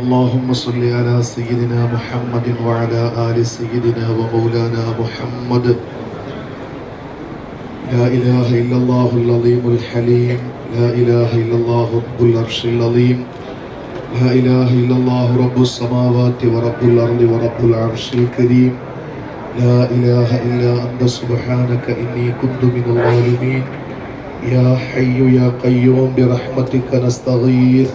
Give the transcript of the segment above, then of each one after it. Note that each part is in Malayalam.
اللهم صل على سيدنا محمد وعلى آل سيدنا ومولانا محمد لا إله إلا الله العظيم الحليم لا إله إلا الله رب العرش العظيم لا إله إلا الله رب السماوات ورب الأرض ورب العرش الكريم لا إله إلا أنت سبحانك إني كنت من الظالمين يا حي يا قيوم برحمتك نستغيث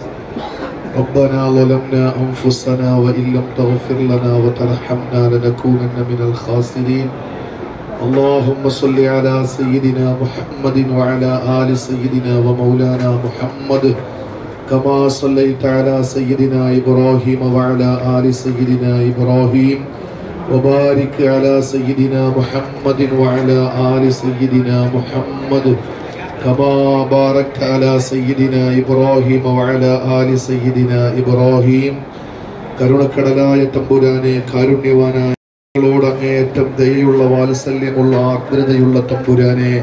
ربنا ظلمنا أنفسنا وإن لم تغفر لنا وترحمنا لنكونن من الخاسرين اللهم صل على سيدنا محمد وعلى آل سيدنا ومولانا محمد كما صليت على سيدنا إبراهيم وعلى آل سيدنا إبراهيم وبارك على سيدنا محمد وعلى آل سيدنا محمد كما باركت على سيدنا إبراهيم وعلى آل سيدنا إبراهيم കരുണക്കടലായ തമ്പുരാനെ കാരുണ്യവാനായ ഞങ്ങളോട് അങ്ങേയറ്റം ദയയുള്ള വാത്സല്യമുള്ള ആർദ്രതയുള്ള തമ്പുരാനെ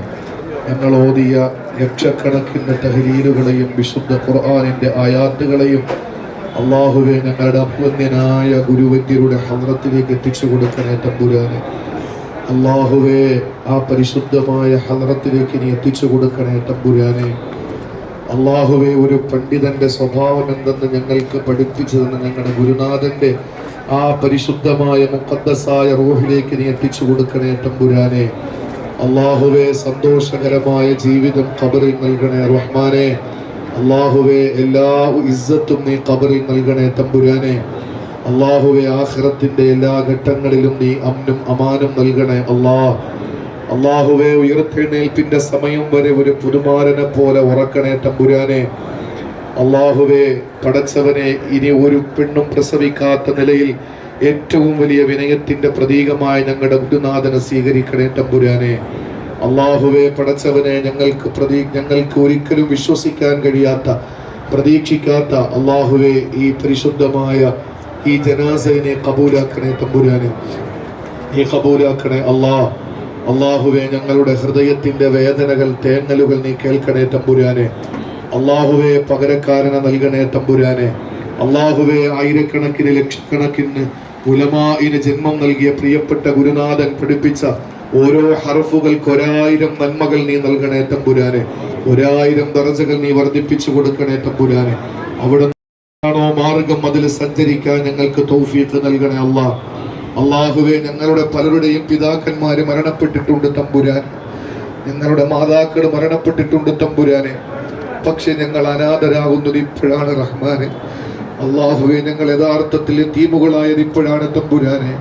ഞങ്ങൾ ഓതിയ ലക്ഷക്കണക്കിന് തഹലീലുകളെയും വിശുദ്ധ ഖുർആാനിന്റെ ആയാത്തുകളെയും അള്ളാഹുവെ ഞങ്ങളുടെ അപൂന്യനായ ഗുരുവന്യരുടെ ഹദ്രത്തിലേക്ക് എത്തിച്ചു കൊടുക്കണേ തമ്പുരാനെ അള്ളാഹുവെ ആ പരിശുദ്ധമായ ഹലറത്തിലേക്ക് നീ എത്തിച്ചു കൊടുക്കണേ തമ്പുരാനെ. അള്ളാഹുവെ ഒരു പണ്ഡിതന്റെ സ്വഭാവം എന്തെന്ന് ഞങ്ങൾക്ക് പഠിപ്പിച്ചു തന്ന ഞങ്ങളുടെ ഗുരുനാഥന്റെ ആ പരിശുദ്ധമായ മുഖദ്ദസായ റോഹിലേക്ക് നീ എത്തിച്ചു കൊടുക്കണേ തമ്പുരാനെ. അള്ളാഹുവെ സന്തോഷകരമായ ജീവിതം കബറിൽ നൽകണേ റഹ്മാനെ. അള്ളാഹുവെ എല്ലാ ഇസ്സത്തും നീ കബറിൽ നൽകണേ തമ്പുരാനെ. അള്ളാഹുവെ ആഖിറത്തിന്റെ എല്ലാ ഘട്ടങ്ങളിലും നീ അമ്നും അമാനും നൽകണേ അള്ളാഹ് അള്ളാഹുവെ ഉയർത്തെഴുന്നേൽപ്പിന്റെ സമയം വരെ ഒരു പുതുമാരനെ പോലെ ഉറക്കണേ തമ്പുരാനെ. അള്ളാഹുവെ പടച്ചവനെ ഇനി ഒരു പെണ്ണും പ്രസവിക്കാത്ത നിലയിൽ ഏറ്റവും വലിയ വിനയത്തിന്റെ പ്രതീകമായി ഞങ്ങളുടെ ഗുരുനാഥനെ സ്വീകരിക്കണേ തമ്പുരാനെ. അള്ളാഹുവെ പടച്ചവനെ ഞങ്ങൾക്ക് പ്രതീ ഞങ്ങൾക്ക് ഒരിക്കലും വിശ്വസിക്കാൻ കഴിയാത്ത പ്രതീക്ഷിക്കാത്ത അള്ളാഹുവെ ഈ പരിശുദ്ധമായ ഈ ജനാസനെ കബൂലാക്കണേ തമ്പുരാനെ. നീ കബൂലാക്കണേ അള്ളാഹ് അള്ളാഹുവെ ഞങ്ങളുടെ ഹൃദയത്തിന്റെ വേദനകൾ തേങ്ങലുകൾ നീ കേൾക്കണേ തമ്പുരാനെ. അള്ളാഹുവെ പകരക്കാരനെ നൽകണേ തമ്പുരാനെ. അള്ളാഹുവെ ആയിരക്കണക്കിന് ലക്ഷക്കണക്കിന് ഉലമായിന് ജന്മം നൽകിയ പ്രിയപ്പെട്ട ഗുരുനാഥൻ പഠിപ്പിച്ച ഓരോ ഹർഫുകൾക്ക് ഒരായിരം നന്മകൾ നീ നൽകണേ തമ്പുരാനെ. ഒരായിരം ദറജകൾ നീ വർദ്ധിപ്പിച്ചു കൊടുക്കണേ തമ്പുരാനെ. അവിടെ മാർഗം അതിൽ സഞ്ചരിക്കാൻ ഞങ്ങൾക്ക് തൗഫീഖ് നൽകണേ അള്ളാഹ് അള്ളാഹുവെ ഞങ്ങളുടെ പലരുടെയും പിതാക്കന്മാർ മരണപ്പെട്ടിട്ടുണ്ട് തമ്പുരാൻ ഞങ്ങളുടെ മാതാക്കൾ മരണപ്പെട്ടിട്ടുണ്ട് തമ്പുരാനെ. പക്ഷെ ഞങ്ങൾ അനാഥരാകുന്നത് ഇപ്പോഴാണ് റഹ്മാനെ. അള്ളാഹുവെ ഞങ്ങൾ യഥാർത്ഥത്തിൽ തീമുകളായത് ഇപ്പോഴാണ് തമ്പുരാനെ.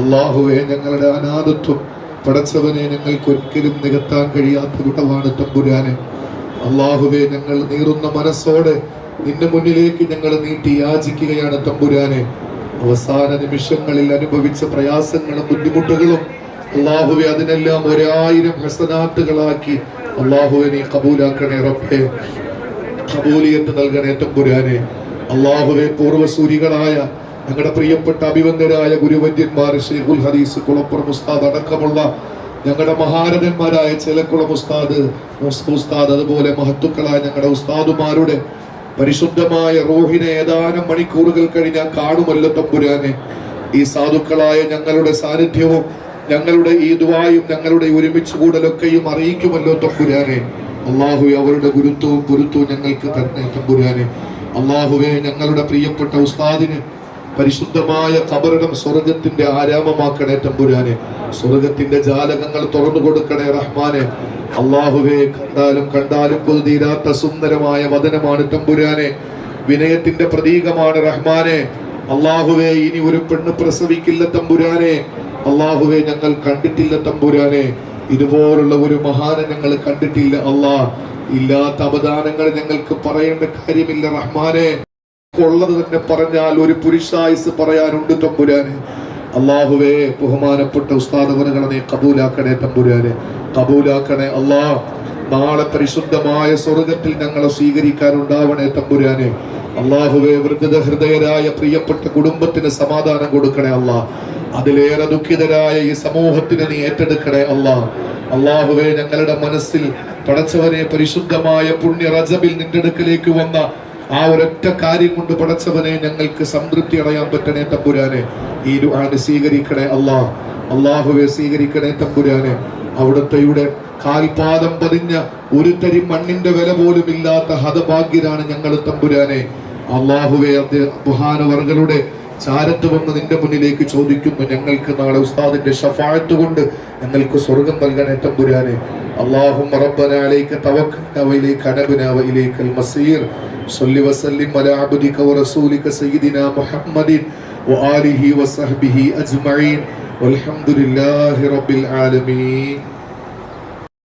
അള്ളാഹുവെ ഞങ്ങളുടെ അനാഥത്വം പടച്ചവനെ ഞങ്ങൾക്ക് ഒരിക്കലും നികത്താൻ കഴിയാത്ത വിടവാണ് തമ്പുരാനെ. അള്ളാഹുവെ ഞങ്ങൾ നീറുന്ന മനസ്സോടെ നിന്റെ മുന്നിലേക്ക് ഞങ്ങൾ നീട്ടി യാചിക്കുകയാണ് തമ്പുരാനെ. അവസാന നിമിഷങ്ങളിൽ അനുഭവിച്ച പ്രയാസങ്ങളും ബുദ്ധിമുട്ടുകളും അള്ളാഹുവെ അതിനെല്ലാം ഒരായിരം ഹസനാത്തുകളാക്കി അള്ളാഹുവെ നീ കബൂലാക്കണേ റബ്ബെ. കബൂലിയത്ത് നൽകണേ തമ്പുരാനെ. അള്ളാഹുവെ പൂർവസൂരികളായ ഞങ്ങളുടെ പ്രിയപ്പെട്ട അഭിവന്ദരായ ഗുരുവന്യന്മാർ ഷെയ്ഖുൽ ഹദീസ് കുളപ്പുറം ഉസ്താദ് അടക്കമുള്ള ഞങ്ങളുടെ മഹാരഥന്മാരായ ചേലക്കുളം ഉസ്താദ് മുസ്തു ഉസ്താദ് അതുപോലെ മഹത്തുക്കളായ ഞങ്ങളുടെ ഉസ്താദുമാരുടെ പരിശുദ്ധമായ റോഹിനെ ഏതാനും മണിക്കൂറുകൾ കഴിഞ്ഞ കാണുമല്ലോ തമ്പുരാനെ. ഈ സാധുക്കളായ ഞങ്ങളുടെ സാന്നിധ്യവും ഞങ്ങളുടെ ഈ ദുവായും ഞങ്ങളുടെ ഒരുമിച്ച് കൂടലൊക്കെയും അറിയിക്കുമല്ലോ തമ്പുരാനെ. അള്ളാഹു അവരുടെ ഗുരുത്വവും ഗുരുത്വവും ഞങ്ങൾക്ക് തന്നെ തമ്പുരാനെ. അള്ളാഹുവെ ഞങ്ങളുടെ പ്രിയപ്പെട്ട ഉസ്താദിന് പരിശുദ്ധമായ കബറിടം സ്വർഗത്തിന്റെ ആരാമമാക്കണേ തമ്പുരാനെ. സ്വർഗത്തിന്റെ ജാലകങ്ങൾ തുറന്നു കൊടുക്കണേ റഹ്മാനെ. അള്ളാഹുവെ കണ്ടാലും കണ്ടാലും കൊതിരാത്ത സുന്ദരമായ വദനമാണ് തമ്പുരാനെ. വിനയത്തിന്റെ പ്രതീകമാണ് റഹ്മാനെ. അള്ളാഹുവെ ഇനി ഒരു പെണ്ണ് പ്രസവിക്കില്ല തമ്പുരാനെ. അള്ളാഹുവെ ഞങ്ങൾ കണ്ടിട്ടില്ല തമ്പുരാനെ. ഇതുപോലുള്ള ഒരു മഹാനെ ഞങ്ങൾ കണ്ടിട്ടില്ല അള്ളാഹ് ഇല്ലാത്ത അവദാനങ്ങൾ ഞങ്ങൾക്ക് പറയേണ്ട കാര്യമില്ല റഹ്മാനെ. ഉള്ളത് തന്നെ പറഞ്ഞാൽ ഒരു പുരുഷായുസ് പറയാനുണ്ട് തമ്പുരാന്. അള്ളാഹുവേ ബഹുമാനപ്പെട്ട ഉസ്താദവനുകളെ നീ കബൂലാക്കണേ തമ്പുരാനെ. കബൂലാക്കണേ അള്ളാ നാളെ പരിശുദ്ധമായ സ്വർഗത്തിൽ ഞങ്ങളെ സ്വീകരിക്കാനുണ്ടാവണേ തമ്പുരാനെ. അള്ളാഹുവെ വൃദ്ധ ഹൃദയരായ പ്രിയപ്പെട്ട കുടുംബത്തിന് സമാധാനം കൊടുക്കണേ അല്ലാ അതിലേറെ ദുഃഖിതരായ ഈ സമൂഹത്തിന് നീ ഏറ്റെടുക്കണേ അല്ലാ അള്ളാഹുവെ ഞങ്ങളുടെ മനസ്സിൽ പടച്ചവനെ പരിശുദ്ധമായ പുണ്യ റജബിൽ നിന്റെ അടുക്കലേക്ക് വന്ന ആ ഒരൊറ്റ കാര്യം കൊണ്ട് പടച്ചവനെ ഞങ്ങൾക്ക് സംതൃപ്തി അടയാൻ പറ്റണേ തമ്പുരാനെ. ഈ ആണ് സ്വീകരിക്കണേ അള്ളാ. അള്ളാഹുവെ സ്വീകരിക്കണേ തമ്പുരാനെ. അവിടുത്തെ ഇവിടെ കാൽപാദം പതിഞ്ഞ ഒരു തരി മണ്ണിന്റെ വില പോലും ഇല്ലാത്ത ഹതഭാഗ്യരാണ് ഞങ്ങൾ തമ്പുരാനെ. അള്ളാഹുവെ മഹാനവർകളുടെ ചാരത്ത് വന്ന് നിന്റെ മുന്നിലേക്ക് ചോദിക്കുന്നു ഞങ്ങൾക്ക് നാളെ ഉസ്താദിന്റെ ഷഫായത്ത് കൊണ്ട് ഞങ്ങൾക്ക് സ്വർഗം നൽകണേ തമ്പുരാനെ اللهم ربنا عليك توكلنا وإليك أنبنا وإليك المصير صل وسلم على عبدك ورسولك سيدنا محمد وآله وصحبه أجمعين والحمد لله رب العالمين